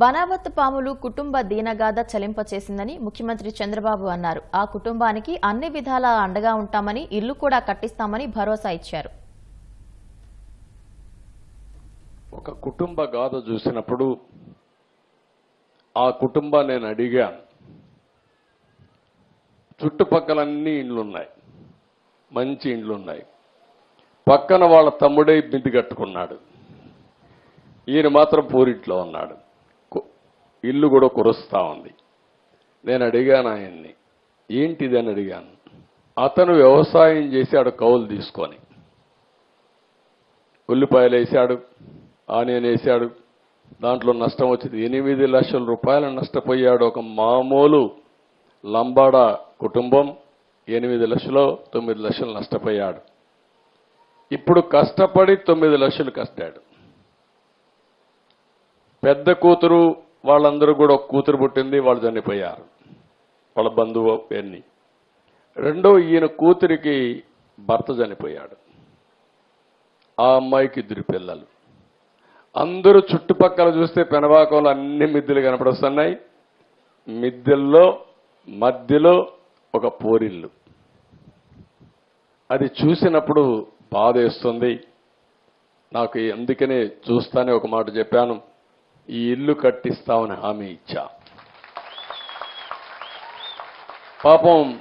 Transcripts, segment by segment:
బనావత్ పాములు కుటుంబ దీనగాథ చలింపచేసిందని ముఖ్యమంత్రి చంద్రబాబు అన్నారు. ఆ కుటుంబానికి అన్ని విధాలా అండగా ఉంటామని ఇల్లు కూడా కట్టిస్తామని భరోసా ఇచ్చారు. ఒక కుటుంబ గాథ చూసినప్పుడు ఆ కుటుంబాన్ని నేను అడిగా చుట్టుపక్కలన్నీ ఇండ్లున్నాయి. మంచి ఇండ్లున్నాయి. పక్కన వాళ్ళ తమ్ముడే బింది కట్టుకున్నాడు. ఈయన మాత్రం పూరిట్లో ఉన్నాడు. ఇల్లు కూడా కురుస్తూ ఉంది. నేను అడిగాను ఆయన్ని ఏంటిది? అని అడిగాను. అతను వ్యవసాయం చేసి ఆడు కౌలు తీసుకొని ఉల్లిపాయలు వేశాడు ఆనియన్ వేశాడు దాంట్లో నష్టం వచ్చింది. ఎనిమిది లక్షల రూపాయలు నష్టపోయాడు ఒక మామూలు లంబాడ కుటుంబం. ఎనిమిది లక్షలు తొమ్మిది లక్షలు నష్టపోయాడు. ఇప్పుడు కష్టపడి తొమ్మిది లక్షలు కష్టాడు పెద్ద కూతురు వాళ్ళందరూ కూడా ఒక కూతురు పుట్టింది వాళ్ళు చనిపోయారు. వాళ్ళ బంధువు అన్ని రెండో ఈయన కూతురికి భర్త చనిపోయాడు. ఆ అమ్మాయికి ఇద్దరు పిల్లలు. అందరూ చుట్టుపక్కల చూస్తే పెనవాకంలో అన్ని మిద్దెలు కనపడొస్తున్నాయి. మిద్దెల్లో మధ్యలో ఒక పోరిల్లు. అది చూసినప్పుడు బాధేస్తుంది. నాకు అందుకనే చూస్తానే ఒక మాట చెప్పాను. ఈ ఇల్లు కట్టిస్తామని హామీ ఇచ్చా. పాపం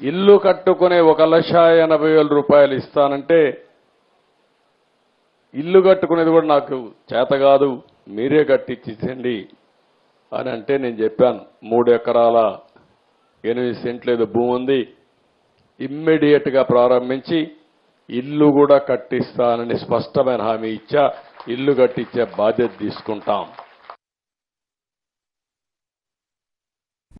ఇల్లు కట్టుకునే ఒక లక్ష ఎనభై వేల రూపాయలు ఇస్తానంటే ఇల్లు కట్టుకునేది కూడా నాకు చేత కాదు మీరే కట్టించండి అని అంటే నేను చెప్పాను. మూడు ఎకరాల ఎనిమిది సెంట్లు ఏదో భూమి ఉంది. ఇమ్మీడియట్గా ప్రారంభించి ఇల్లు కూడా కట్టిస్తానని స్పష్టమైన హామీ ఇచ్చా. ఇల్లు కట్టించే బాధ్యత తీసుకుంటాం.